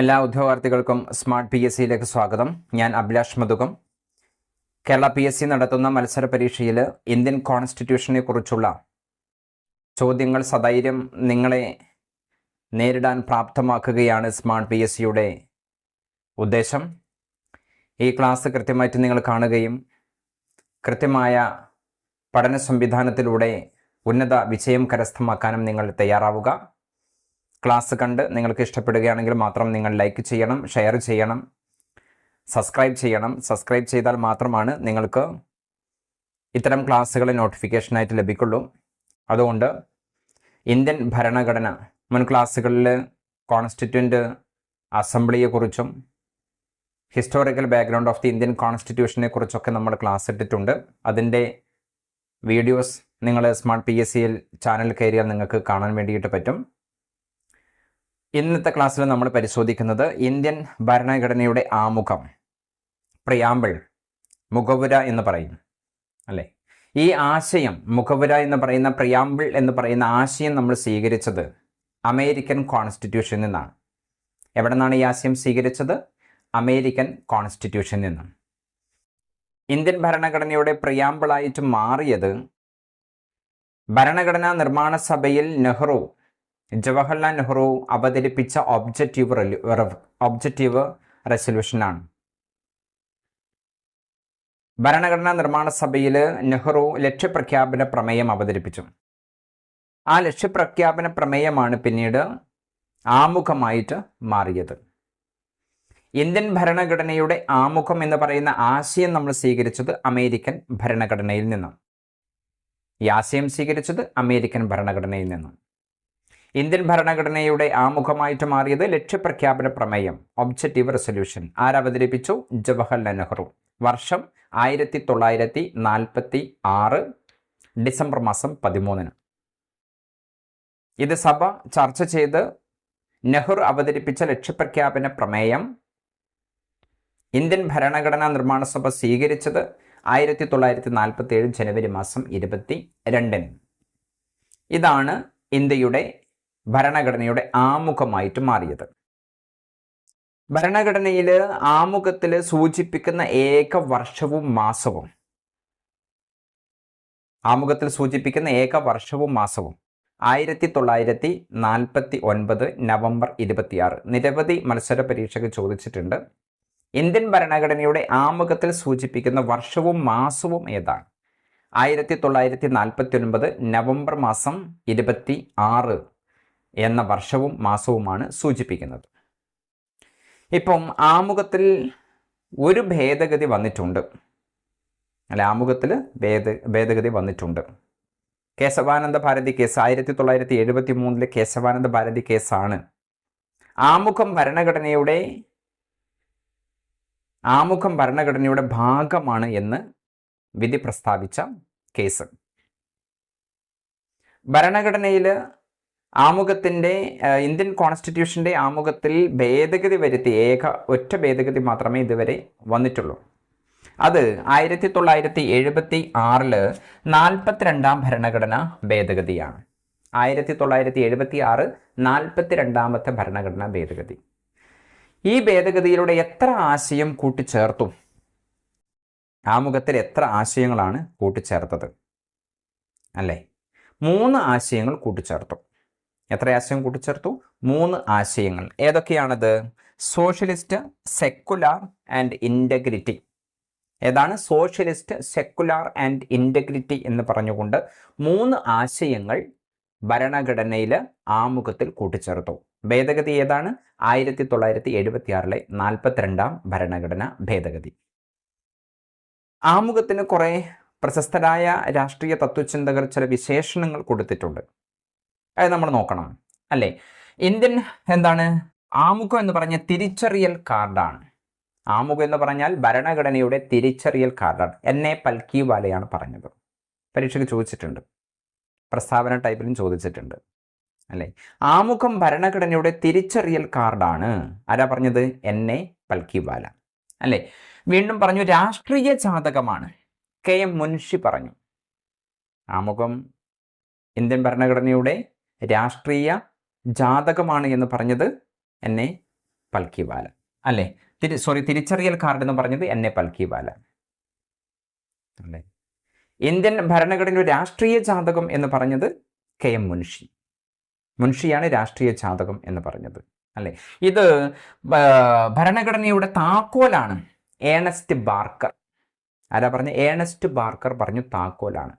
എല്ലാ ഉദ്യോഗാർത്ഥികൾക്കും smart P S സിയിലേക്ക് സ്വാഗതം. ഞാൻ Abhilash Madhukam Kerala P S C നടത്തുന്ന മത്സര പരീക്ഷയിൽ ഇന്ത്യൻ കോൺസ്റ്റിറ്റ്യൂഷനെ കുറിച്ചുള്ള ചോദ്യങ്ങൾ സധൈര്യം നിങ്ങളെ നേരിടാൻ പ്രാപ്തമാക്കുകയാണ് സ്മാർട്ട് പി എസ് സിയുടെ ഉദ്ദേശം. ഈ ക്ലാസ് കൃത്യമായിട്ട് നിങ്ങൾ കാണുകയും കൃത്യമായ പഠന സംവിധാനത്തിലൂടെ ഉന്നത വിജയം കരസ്ഥമാക്കാനും നിങ്ങൾ തയ്യാറാവുക. ക്ലാസ് കണ്ട് നിങ്ങൾക്ക് ഇഷ്ടപ്പെടുകയാണെങ്കിൽ മാത്രം നിങ്ങൾ ലൈക്ക് ചെയ്യണം ഷെയർ ചെയ്യണം സബ്സ്ക്രൈബ് ചെയ്യണം. സബ്സ്ക്രൈബ് ചെയ്താൽ മാത്രമാണ് നിങ്ങൾക്ക് ഇത്തരം ക്ലാസ്സുകളെ നോട്ടിഫിക്കേഷനായിട്ട് ലഭിക്കുള്ളൂ. അതുകൊണ്ട് ഇന്ത്യൻ ഭരണഘടന മുൻ ക്ലാസ്സുകളിൽ constituent അസംബ്ലിയെക്കുറിച്ചും historical background of the Indian കോൺസ്റ്റിറ്റ്യൂഷനെ കുറിച്ചൊക്കെ നമ്മൾ ക്ലാസ് ഇട്ടിട്ടുണ്ട്. അതിന്റെ വീഡിയോസ് നിങ്ങൾ സ്മാർട്ട് പി എസ് സിയിൽ ചാനൽ കയറിയാൽ നിങ്ങൾക്ക് കാണാൻ വേണ്ടിയിട്ട് പറ്റും. ഇന്നത്തെ ക്ലാസ്സിൽ നമ്മൾ പരിശോധിക്കുന്നത് ഇന്ത്യൻ ഭരണഘടനയുടെ ആമുഖം പ്രിയാമ്പിൾ മുഖപുര എന്ന് പറയും അല്ലേ? ഈ ആശയം മുഖപുര എന്ന് പറയുന്ന പ്രിയാമ്പിൾ എന്ന് പറയുന്ന ആശയം നമ്മൾ സ്വീകരിച്ചത് അമേരിക്കൻ കോൺസ്റ്റിറ്റ്യൂഷനിൽ നിന്നാണ്. എവിടെ നിന്നാണ് ഈ ആശയം സ്വീകരിച്ചത്? അമേരിക്കൻ കോൺസ്റ്റിറ്റ്യൂഷനിൽ നിന്നും ഇന്ത്യൻ ഭരണഘടനയുടെ പ്രിയാമ്പിളായിട്ട് മാറിയത് ഭരണഘടനാ നിർമ്മാണ സഭയിൽ നെഹ്റു ജവഹർലാൽ നെഹ്റു അവതരിപ്പിച്ച ഒബ്ജക്റ്റീവ് ഒബ്ജക്റ്റീവ് റെസൊല്യൂഷനാണ് ഭരണഘടനാ നിർമ്മാണ സഭയിൽ നെഹ്റു ലക്ഷ്യപ്രഖ്യാപന പ്രമേയം അവതരിപ്പിച്ചു. ആ ലക്ഷ്യപ്രഖ്യാപന പ്രമേയമാണ് പിന്നീട് ആമുഖമായിട്ട് മാറിയത്. ഇന്ത്യൻ ഭരണഘടനയുടെ ആമുഖം എന്ന് പറയുന്ന ആശയം നമ്മൾ സ്വീകരിച്ചത് അമേരിക്കൻ ഭരണഘടനയിൽ നിന്നും ഈ ആശയം സ്വീകരിച്ചത് അമേരിക്കൻ ഭരണഘടനയിൽ നിന്നും ഇന്ത്യൻ ഭരണഘടനയുടെ ആമുഖമായിട്ട് മാറിയത് ലക്ഷ്യപ്രഖ്യാപന പ്രമേയം ഒബ്ജക്റ്റീവ് റെസൊല്യൂഷൻ ആരവതരിപ്പിച്ചു ജവഹർലാൽ നെഹ്റു. വർഷം ആയിരത്തി തൊള്ളായിരത്തി നാൽപ്പത്തി ആറ് ഡിസംബർ മാസം പതിമൂന്നിന്. ഇത് സഭ ചർച്ച ചെയ്ത് നെഹ്റു അവതരിപ്പിച്ച ലക്ഷ്യപ്രഖ്യാപന പ്രമേയം ഇന്ത്യൻ ഭരണഘടനാ നിർമ്മാണ സഭ സ്വീകരിച്ചത് ആയിരത്തി തൊള്ളായിരത്തി നാൽപ്പത്തി ഏഴ് ജനുവരി മാസം ഇരുപത്തി രണ്ടിന് ഇതാണ് ഇന്ത്യയുടെ ഭരണഘടനയുടെ ആമുഖമായിട്ട് മാറിയത്. ഭരണഘടനയിൽ ആമുഖത്തിൽ സൂചിപ്പിക്കുന്ന ഏക വർഷവും മാസവും. ആമുഖത്തിൽ സൂചിപ്പിക്കുന്ന ഏക വർഷവും മാസവും. ആയിരത്തി തൊള്ളായിരത്തി നാൽപ്പത്തി ഒൻപത് നവംബർ ഇരുപത്തിയാറ്. നിരവധി മത്സര പരീക്ഷകൾ ചോദിച്ചിട്ടുണ്ട്. ഇന്ത്യൻ ഭരണഘടനയുടെ ആമുഖത്തിൽ സൂചിപ്പിക്കുന്ന വർഷവും മാസവും ഏതാണ്? ആയിരത്തി തൊള്ളായിരത്തി നാൽപ്പത്തി ഒൻപത് നവംബർ മാസം ഇരുപത്തി ആറ് എന്ന വർഷവും മാസവുമാണ് സൂചിപ്പിക്കുന്നത്. ഇപ്പം ആമുഖത്തിൽ ഒരു ഭേദഗതി വന്നിട്ടുണ്ട്. അല്ല ആമുഖത്തിൽ ഭേദ ഭേദഗതി വന്നിട്ടുണ്ട്. കേശവാനന്ദ ഭാരതി കേസ് ആയിരത്തി തൊള്ളായിരത്തി എഴുപത്തി മൂന്നിലെ കേശവാനന്ദ ഭാരതി കേസാണ്. ആമുഖം ഭരണഘടനയുടെ ആമുഖം ഭരണഘടനയുടെ ഭാഗമാണ് എന്ന് വിധി പ്രസ്താവിച്ച കേസ്. ഭരണഘടനയിൽ ആമുഖത്തിന്റെ ഇന്ത്യൻ കോൺസ്റ്റിറ്റ്യൂഷന്റെ ആമുഖത്തിൽ ഭേദഗതി വരുത്തി ഏക ഒറ്റ ഭേദഗതി മാത്രമേ ഇതുവരെ വന്നിട്ടുള്ളൂ. അത് ആയിരത്തി തൊള്ളായിരത്തി എഴുപത്തി ആറിൽ നാൽപ്പത്തിരണ്ടാം ഭരണഘടന ഭേദഗതിയാണ്. ആയിരത്തി തൊള്ളായിരത്തി എഴുപത്തി ആറ് നാൽപ്പത്തി രണ്ടാമത്തെ ഭരണഘടനാ ഭേദഗതി. ഈ ഭേദഗതിയിലൂടെ എത്ര ആശയം കൂട്ടിച്ചേർത്തു? ആമുഖത്തിൽ എത്ര ആശയങ്ങളാണ് കൂട്ടിച്ചേർത്തത്? അല്ലേ? മൂന്ന് ആശയങ്ങൾ കൂട്ടിച്ചേർത്തു. എത്ര ആശയം കൂട്ടിച്ചേർത്തു? മൂന്ന് ആശയങ്ങൾ. ഏതൊക്കെയാണത്? സോഷ്യലിസ്റ്റ് സെക്കുലാർ ആൻഡ് ഇന്റഗ്രിറ്റി ഏതാണ്? സോഷ്യലിസ്റ്റ് സെക്കുലാർ ആൻഡ് ഇന്റഗ്രിറ്റി എന്ന് പറഞ്ഞുകൊണ്ട് മൂന്ന് ആശയങ്ങൾ ഭരണഘടനയിൽ ആമുഖത്തിൽ കൂട്ടിച്ചേർത്തു. ഭേദഗതി ഏതാണ്? ആയിരത്തി തൊള്ളായിരത്തി എഴുപത്തി ആറിലെ നാൽപ്പത്തിരണ്ടാം ഭരണഘടന ഭേദഗതി. ആമുഖത്തിന് കുറേ പ്രശസ്തരായ രാഷ്ട്രീയ തത്വചിന്തകർ ചില വിശേഷണങ്ങൾ കൊടുത്തിട്ടുണ്ട്. അത് നമ്മൾ നോക്കണം അല്ലേ? ഇന്ത്യൻ എന്താണ്? ആമുഖം എന്ന് പറഞ്ഞ തിരിച്ചറിയൽ കാർഡാണ് ആമുഖം എന്ന് പറഞ്ഞാൽ ഭരണഘടനയുടെ തിരിച്ചറിയൽ കാർഡാണ് എന്നെ പൽക്കിവാലയാണ് പറഞ്ഞത്. പരീക്ഷയ്ക്ക് ചോദിച്ചിട്ടുണ്ട്. പ്രസ്താവന ടൈപ്പിലും ചോദിച്ചിട്ടുണ്ട് അല്ലേ? ആമുഖം ഭരണഘടനയുടെ തിരിച്ചറിയൽ കാർഡാണ് ആരാ പറഞ്ഞത്? എന്നെ പൽക്കിവാല അല്ലേ? വീണ്ടും പറഞ്ഞു രാഷ്ട്രീയ ജാതകമാണ്. കെ എം മുൻഷി പറഞ്ഞു ആമുഖം ഇന്ത്യൻ ഭരണഘടനയുടെ രാഷ്ട്രീയ ജാതകമാണ് എന്ന് പറഞ്ഞത് എന്നെ പൽക്കിവാല അല്ലേ? തിരി സോറി തിരിച്ചറിയൽ കാർഡ് എന്ന് പറഞ്ഞത് എൻ എ പൽക്കിവാല അല്ലേ? ഇന്ത്യൻ ഭരണഘടനയുടെ രാഷ്ട്രീയ ജാതകം എന്ന് പറഞ്ഞത് കെ എം മുൻഷി. മുൻഷിയാണ് രാഷ്ട്രീയ ജാതകം എന്ന് പറഞ്ഞത്. അല്ലെ? ഇത് ഭരണഘടനയുടെ താക്കോലാണ് ഏണസ്റ്റ് ബാർക്കർ. ആരാ പറഞ്ഞ ഏണസ്റ്റ് ബാർക്കർ പറഞ്ഞു താക്കോലാണ്.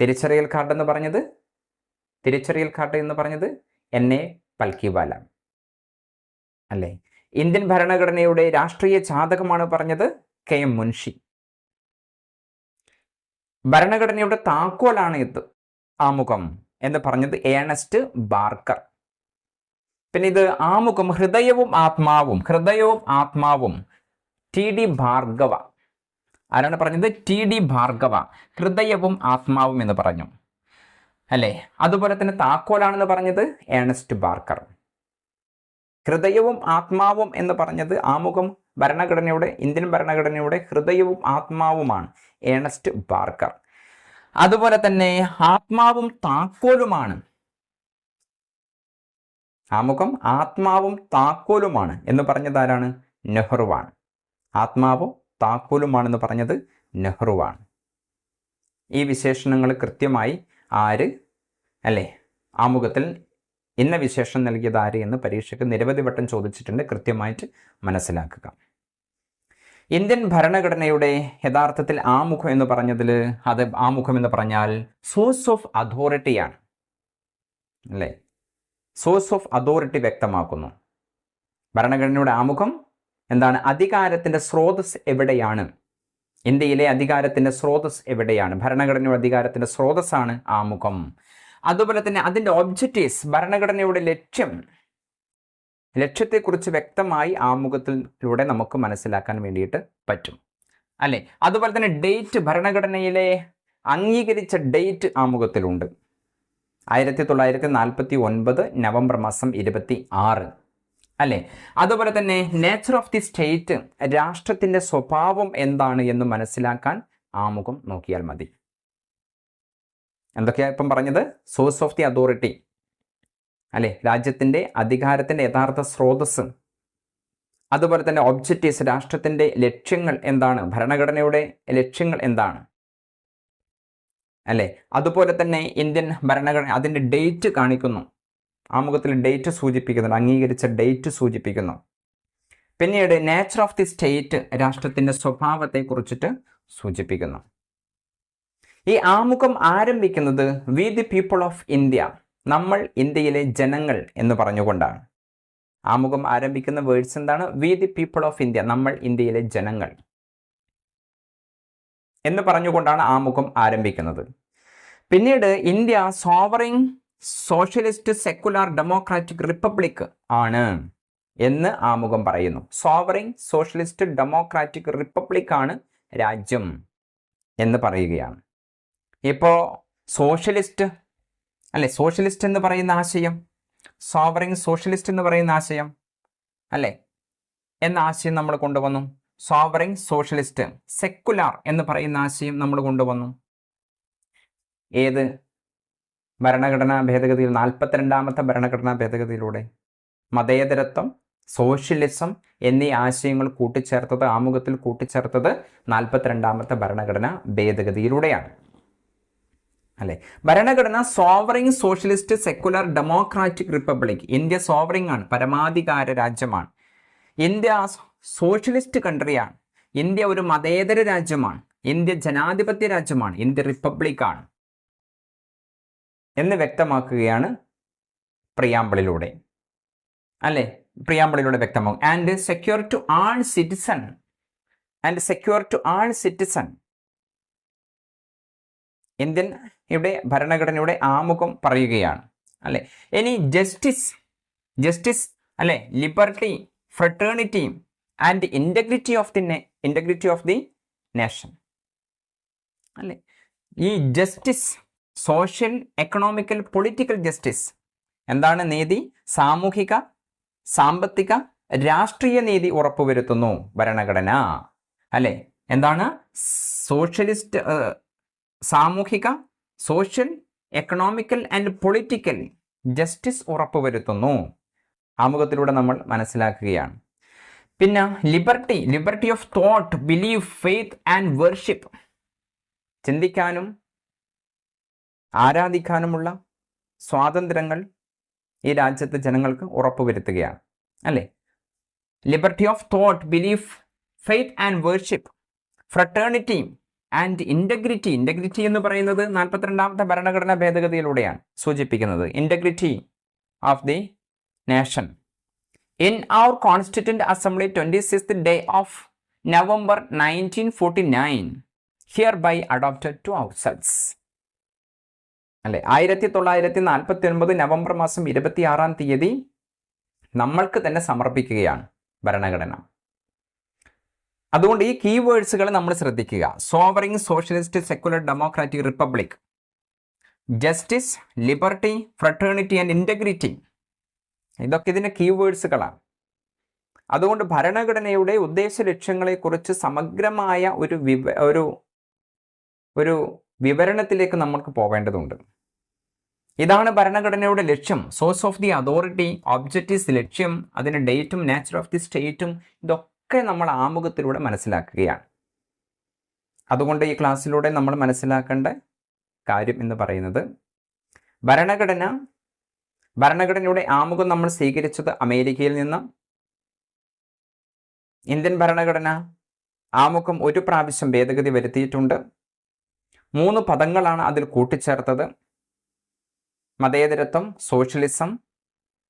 തിരിച്ചറിയൽ കാർഡ് എന്ന് പറഞ്ഞത് തിരിച്ചറിയൽ കാർഡ് എന്ന് പറഞ്ഞത് എൻ എ പൽക്കിവാല. അല്ലേ? ഇന്ത്യൻ ഭരണഘടനയുടെ രാഷ്ട്രീയ ചാതകമാണ് പറഞ്ഞത് കെ എം മുൻഷി. ഭരണഘടനയുടെ താക്കോലാണ് ഇത് ആമുഖം എന്ന് പറഞ്ഞത് ഏണസ്റ്റ് ബാർക്കർ. പിന്നെ ഇത് ആമുഖം ഹൃദയവും ആത്മാവും ഹൃദയവും ആത്മാവും ടി ഡി ഭാർഗവ. ആരാണ് പറഞ്ഞത്? T D Bhargava. ഹൃദയവും ആത്മാവും എന്ന് പറഞ്ഞു. അല്ലേ? അതുപോലെ തന്നെ താക്കോലാണെന്ന് പറഞ്ഞത് ഏണസ്റ്റ് ബാർക്കർ. ഹൃദയവും ആത്മാവും എന്ന് പറഞ്ഞത് ആമുഖം ഭരണഘടനയുടെ ഇന്ത്യൻ ഭരണഘടനയുടെ ഹൃദയവും ആത്മാവുമാണ് ഏണസ്റ്റ് ബാർക്കർ. അതുപോലെ തന്നെ ആത്മാവും താക്കോലുമാണ്. ആമുഖം ആത്മാവും താക്കോലുമാണ് എന്ന് പറഞ്ഞത് ആരാണ്? നെഹ്റുവാണ്. ആത്മാവും താക്കോലുമാണെന്ന് പറഞ്ഞത് നെഹ്റുവാണ്. ഈ വിശേഷണങ്ങൾ കൃത്യമായി ആര്? അല്ലേ? ആമുഖത്തിൽ ഇന്ന വിശേഷം നൽകിയത് ആര് എന്ന് പരീക്ഷയ്ക്ക് നിരവധി വട്ടം ചോദിച്ചിട്ടുണ്ട്. കൃത്യമായിട്ട് മനസ്സിലാക്കുക. ഇന്ത്യൻ ഭരണഘടനയുടെ യഥാർത്ഥത്തിൽ ആമുഖം എന്ന് പറഞ്ഞതിൽ അത് ആമുഖം എന്ന് പറഞ്ഞാൽ സോഴ്സ് ഓഫ് അതോറിറ്റിയാണ് അല്ലേ? സോഴ്സ് ഓഫ് അതോറിറ്റി വ്യക്തമാക്കുന്നു. ഭരണഘടനയുടെ ആമുഖം എന്താണ്? അധികാരത്തിന്റെ സ്രോതസ് എവിടെയാണ്? ഇന്ത്യയിലെ അധികാരത്തിന്റെ സ്രോതസ് എവിടെയാണ്? ഭരണഘടനയുടെ അധികാരത്തിന്റെ സ്രോതസ്സാണ് ആമുഖം. അതുപോലെ തന്നെ അതിന്റെ ഒബ്ജക്റ്റീവ്സ് ഭരണഘടനയുടെ ലക്ഷ്യം ലക്ഷ്യത്തെക്കുറിച്ച് വ്യക്തമായി ആമുഖത്തിലൂടെ നമുക്ക് മനസ്സിലാക്കാൻ വേണ്ടിയിട്ട് പറ്റും. അല്ലേ? അതുപോലെ തന്നെ ഡേറ്റ് ഭരണഘടനയിലെ അംഗീകരിച്ച ഡേറ്റ് ആമുഖത്തിലുണ്ട്. ആയിരത്തി തൊള്ളായിരത്തി നാൽപ്പത്തി ഒൻപത് നവംബർ മാസം ഇരുപത്തി ആറ് അല്ലേ? അതുപോലെ തന്നെ നേച്ചർ ഓഫ് ദി സ്റ്റേറ്റ് രാഷ്ട്രത്തിന്റെ സ്വഭാവം എന്താണ് എന്ന് മനസ്സിലാക്കാൻ ആമുഖം നോക്കിയാൽ മതി. എന്തൊക്കെയാണ് ഇപ്പം പറഞ്ഞത്? സോഴ്സ് ഓഫ് ദി അതോറിറ്റി അല്ലേ? രാജ്യത്തിന്റെ അധികാരത്തിന്റെ യഥാർത്ഥ സ്രോതസ് അതുപോലെ തന്നെ ഒബ്ജക്റ്റീവ്സ് രാഷ്ട്രത്തിന്റെ ലക്ഷ്യങ്ങൾ എന്താണ്? ഭരണഘടനയുടെ ലക്ഷ്യങ്ങൾ എന്താണ്? അല്ലേ? അതുപോലെ തന്നെ ഇന്ത്യൻ ഭരണഘടന അതിന്റെ ഡേറ്റ് കാണിക്കുന്നു. ആമുഖത്തിൽ ഡേറ്റ് സൂചിപ്പിക്കുന്നുണ്ട് അംഗീകരിച്ച ഡേറ്റ് സൂചിപ്പിക്കുന്നു. പിന്നീട് നേച്ചർ ഓഫ് ദി സ്റ്റേറ്റ് രാഷ്ട്രത്തിന്റെ സ്വഭാവത്തെ കുറിച്ചിട്ട് സൂചിപ്പിക്കുന്നു. ഈ ആമുഖം ആരംഭിക്കുന്നത് we the people of India നമ്മൾ ഇന്ത്യയിലെ ജനങ്ങൾ എന്ന് പറഞ്ഞുകൊണ്ടാണ്. ആമുഖം ആരംഭിക്കുന്ന വേർഡ്സ് എന്താണ്? We the people of India നമ്മൾ ഇന്ത്യയിലെ ജനങ്ങൾ എന്ന് പറഞ്ഞുകൊണ്ടാണ് ആമുഖം ആരംഭിക്കുന്നത്. പിന്നീട് India sovereign socialist secular democratic republic ആണ് എന്ന് ആമുഖം പറയുന്നു. സോവറിൻ സോഷ്യലിസ്റ്റ് ഡെമോക്രാറ്റിക് റിപ്പബ്ലിക് ആണ് രാജ്യം എന്ന് പറയുകയാണ്. ഇപ്പോൾ സോഷ്യലിസ്റ്റ് അല്ലെ സോഷ്യലിസ്റ്റ് എന്ന് പറയുന്ന ആശയം? സോവറിൻ സോഷ്യലിസ്റ്റ് എന്ന് പറയുന്ന ആശയം? അല്ലേ? എന്ന ആശയം നമ്മൾ കൊണ്ടുവന്നു. സോവറിൻ സോഷ്യലിസ്റ്റ് സെക്കുലാർ എന്ന് പറയുന്ന ആശയം നമ്മൾ കൊണ്ടുവന്നു. ഏത്? ഭരണഘടനാ ഭേദഗതിയിൽ നാൽപ്പത്തിരണ്ടാമത്തെ ഭരണഘടനാ ഭേദഗതിയിലൂടെ മതേതരത്വം സോഷ്യലിസം എന്നീ ആശയങ്ങൾ കൂട്ടിച്ചേർത്തത് ആമുഖത്തിൽ കൂട്ടിച്ചേർത്തത് നാൽപ്പത്തിരണ്ടാമത്തെ ഭരണഘടനാ ഭേദഗതിയിലൂടെയാണ്. അല്ലെ? ഭരണഘടന sovereign socialist secular democratic republic India sovereign ആണ് പരമാധികാര രാജ്യമാണ്. ഇന്ത്യ സോഷ്യലിസ്റ്റ് കൺട്രിയാണ് ഇന്ത്യ ഒരു മതേതര രാജ്യമാണ് ഇന്ത്യ ജനാധിപത്യ രാജ്യമാണ് ഇന്ത്യ റിപ്പബ്ലിക്കാണ് എന്ന് വ്യക്തമാക്കുകയാണ് പ്രിയാമ്പിളിലൂടെ. അല്ലേ? പ്രിയാമ്പിളിലൂടെ വ്യക്തമാകും and secure to all citizen and secure to all citizen Indian ഇവിടെ ഭരണഘടനയുടെ ആമുഖം പറയുകയാണ്. അല്ലെ? ഇനി ജസ്റ്റിസ് ജസ്റ്റിസ് അല്ലെ? Liberty fraternity and integrity of the integrity of the nation അല്ലെ? ഈ justice social economical political justice എന്താണ് നീതി? സാമൂഹിക സാമ്പത്തിക രാഷ്ട്രീയ നീതി ഉറപ്പുവരുത്തുന്നു ഭരണഘടന. അല്ലേ? എന്താണ്? സോഷ്യലിസ്റ്റ് സാമൂഹിക social economical and political justice ഉറപ്പുവരുത്തുന്നു. ആമുഖത്തിലൂടെ നമ്മൾ മനസ്സിലാക്കുകയാണ്. പിന്നെ liberty liberty of thought believe faith and worship ചിന്തിക്കാനും ആരാധിക്കാനുമുള്ള സ്വാതന്ത്ര്യങ്ങൾ ഈ രാജ്യത്തെ ജനങ്ങൾക്ക് ഉറപ്പുവരുത്തുകയാണ് അല്ലേ? Liberty of thought belief faith and worship fraternity and integrity integrity എന്ന് പറയുന്നത് നാൽപ്പത്തിരണ്ടാമത്തെ ഭരണഘടനാ ഭേദഗതിയിലൂടെയാണ് സൂചിപ്പിക്കുന്നത്. Integrity of the nation in our constituent assembly twenty six day of November nineteen forty nine hereby adopted to ourselves അല്ലെ? ആയിരത്തി തൊള്ളായിരത്തി നാൽപ്പത്തി ഒൻപത് നവംബർ മാസം ഇരുപത്തി ആറാം തീയതി നമ്മൾക്ക് തന്നെ സമർപ്പിക്കുകയാണ് ഭരണഘടന. അതുകൊണ്ട് ഈ കീവേഡ്സുകൾ നമ്മൾ ശ്രദ്ധിക്കുക. Sovereign socialist secular democratic republic justice liberty fraternity and integrity ഇതൊക്കെ ഇതിന്റെ കീവേഡ്സുകളാണ് അതുകൊണ്ട് ഭരണഘടനയുടെ ഉദ്ദേശ ലക്ഷ്യങ്ങളെക്കുറിച്ച് സമഗ്രമായ ഒരു വിവ ഒരു ഒരു വിവരണത്തിലേക്ക് നമുക്ക് പോവേണ്ടതുണ്ട്. ഇതാണ് ഭരണഘടനയുടെ ലക്ഷ്യം. Source of the authority objectives ലക്ഷ്യം അതിന്റെ ഡേറ്റും നാച്ചർ ഓഫ് ദി സ്റ്റേറ്റും ഇതൊക്കെ നമ്മൾ ആമുഖത്തിലൂടെ മനസ്സിലാക്കുകയാണ്. അതുകൊണ്ട് ഈ ക്ലാസ്സിലൂടെ നമ്മൾ മനസ്സിലാക്കേണ്ട കാര്യം എന്ന് പറയുന്നത് ഭരണഘടന ഭരണഘടനയുടെ ആമുഖം നമ്മൾ സ്വീകരിച്ചത് അമേരിക്കയിൽ നിന്ന്. ഇന്ത്യൻ ഭരണഘടന ആമുഖം ഒരു പ്രാവശ്യം ഭേദഗതി വരുത്തിയിട്ടുണ്ട്. മൂന്ന് പദങ്ങളാണ് അതിൽ കൂട്ടിച്ചേർത്തത്. മതേതരത്വം സോഷ്യലിസം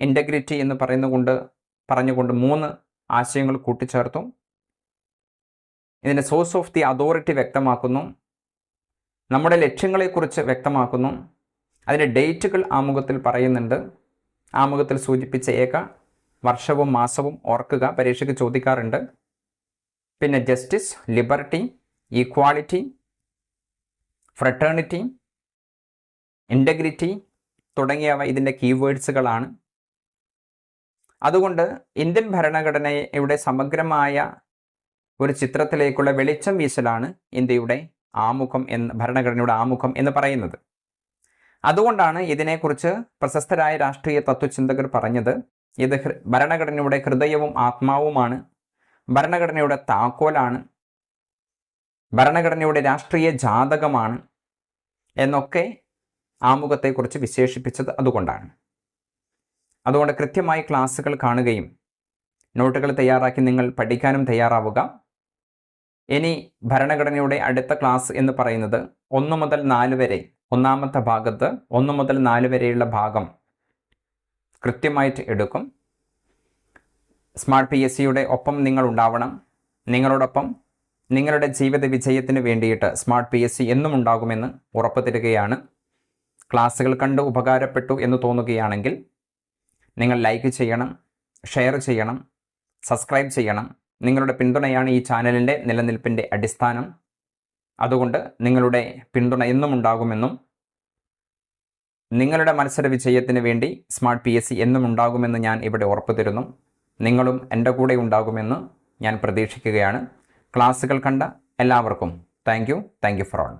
ഇന്റഗ്രിറ്റി എന്ന് പറയുന്നുകൊണ്ട് പറഞ്ഞുകൊണ്ട് മൂന്ന് ആശയങ്ങൾ കൂട്ടിച്ചേർത്തു. ഇതിന്റെ സോഴ്സ് ഓഫ് ദി അതോറിറ്റി വ്യക്തമാക്കുന്നു. നമ്മുടെ ലക്ഷ്യങ്ങളെക്കുറിച്ച് വ്യക്തമാക്കുന്നു. അതിന്റെ ഡേറ്റുകൾ ആമുഖത്തിൽ പറയുന്നുണ്ട്. ആമുഖത്തിൽ സൂചിപ്പിച്ച ഏക വർഷവും മാസവും ഓർക്കുക പരീക്ഷയ്ക്ക് ചോദിക്കാറുണ്ട്. പിന്നെ justice liberty equality fraternity integrity തുടങ്ങിയവ ഇതിന്റെ കീവേഡ്സുകളാണ് അതുകൊണ്ട് ഇന്ത്യൻ ഭരണഘടനയുടെ സമഗ്രമായ ഒരു ചിത്രത്തിലേക്കുള്ള വെളിച്ചം വീശലാണ് ഇന്ത്യയുടെ ആമുഖം എന്ന് ഭരണഘടനയുടെ ആമുഖം എന്ന് പറയുന്നത്. അതുകൊണ്ടാണ് ഇതിനെക്കുറിച്ച് പ്രശസ്തരായ രാഷ്ട്രീയ തത്വചിന്തകർ പറഞ്ഞത്. ഇത് ഭരണഘടനയുടെ ഹൃദയവും ആത്മാവുമാണ്. ഭരണഘടനയുടെ താക്കോലാണ്. ഭരണഘടനയുടെ രാഷ്ട്രീയ ജാതകമാണ്. എന്നൊക്കെ ആമുഖത്തെക്കുറിച്ച് വിശേഷിപ്പിച്ചത് അതുകൊണ്ടാണ്. അതുകൊണ്ട് കൃത്യമായി ക്ലാസ്സുകൾ കാണുകയും നോട്ടുകൾ തയ്യാറാക്കി നിങ്ങൾ പഠിക്കാനും തയ്യാറാവുക. ഇനി ഭരണഘടനയുടെ അടുത്ത ക്ലാസ് എന്ന് പറയുന്നത് ഒന്ന് മുതൽ നാല് വരെ ഒന്നാമത്തെ ഭാഗത്ത് ഒന്ന് മുതൽ നാല് വരെയുള്ള ഭാഗം കൃത്യമായിട്ട് എടുക്കും. സ്മാർട്ട് പി എസ് സിയുടെ ഒപ്പം നിങ്ങൾ ഉണ്ടാവണം. നിങ്ങളോടൊപ്പം നിങ്ങളുടെ ജീവിത വിജയത്തിന് വേണ്ടിയിട്ട് സ്മാർട്ട് പി എസ് സി എന്നും ഉണ്ടാകുമെന്ന് ഉറപ്പ് തരികയാണ് ക്ലാസ്സുകൾ കണ്ട് ഉപകാരപ്പെട്ടു എന്ന് തോന്നുകയാണെങ്കിൽ നിങ്ങൾ ലൈക്ക് ചെയ്യണം ഷെയർ ചെയ്യണം സബ്സ്ക്രൈബ് ചെയ്യണം. നിങ്ങളുടെ പിന്തുണയാണ് ഈ ചാനലിന്റെ നിലനിൽപ്പിന്റെ അടിസ്ഥാനം. അതുകൊണ്ട് നിങ്ങളുടെ പിന്തുണ എന്നും ഉണ്ടാകുമെന്നും നിങ്ങളുടെ മത്സര വിജയത്തിന് വേണ്ടി സ്മാർട്ട് പി എസ് സി എന്നും ഉണ്ടാകുമെന്ന് ഞാൻ ഇവിടെ ഉറപ്പു തരുന്നു നിങ്ങളും എന്റെ കൂടെ ഉണ്ടാകുമെന്ന് ഞാൻ പ്രതീക്ഷിക്കുകയാണ്. ക്ലാസ്സുകൾ കണ്ട എല്ലാവർക്കും thank you thank you for all